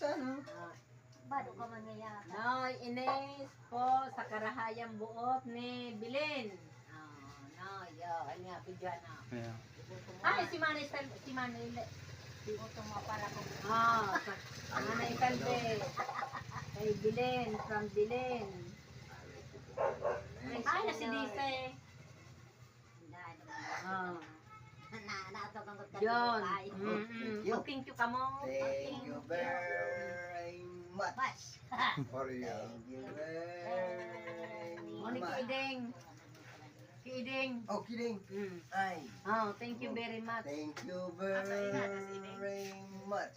Sana. Ah, Bado ka man ngayaka. Noy Ines po sa karahayang buot ni Bilin. Ah, no, yo, kanya bigyan na. Yeah. Ay, si Manay si Manay Le. Buto mo para kung Ah, sa Manay Salve. Kay Bilin, from Bilin. Ay, na si yun. Ay. Mm-mm. Thank you. You ka mo. Thank you very much. Bas. For you. Thank you very much. Kiiding. Kiiding. Oh, kidding. Mm. Ay. Oh, thank you very much. Thank you very much.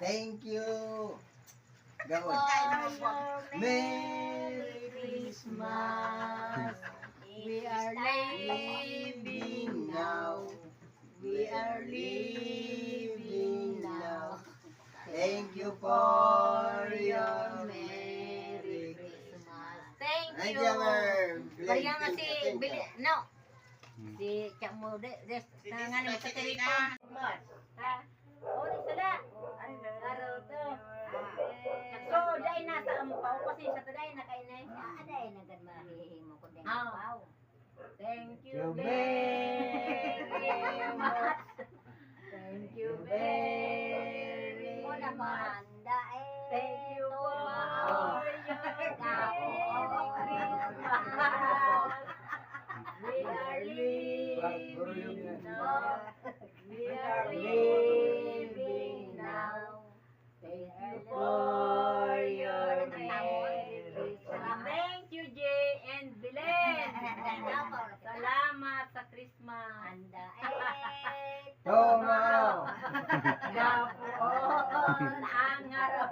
Thank you. Gawin. Merry Christmas. Are living now. Thank you for your Merry Christmas. Thank Thank you. Kaya nga si Bili, no. Si Chak mo de, des, nanganin sa telepon. Ha? Oh, di sila. Araw to. So, dahil nasa ampaw kasi sa taday nakainay. Aday na gad mahihimo ko. Ah. Wow. Thank you You very much. Thank you very much. eh. Thank you for your Christmas. We are living now. We are living now. Thank you for your Christmas. Thank you, Jay and Belen. Salamat sa Christmas. Handa eh. Tomorrow. Ang harap.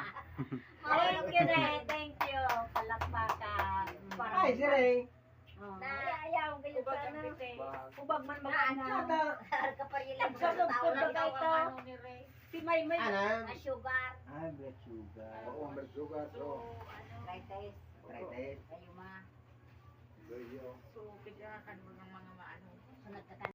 Thank you, Ray. Thank you. Palakpakan. Ay, si Ray. Oh. Ayaw kayo Ubag sana. ang bite. Ubag man mag-ana. Ano? Kaparilan Sa lugpod ba kayo to? Si May May. Ano? Na sugar. Ah, blood sugar. Oo, blood sugar. So, Arthritis. arthritis. Kayo ma. Doyo. Sunod ka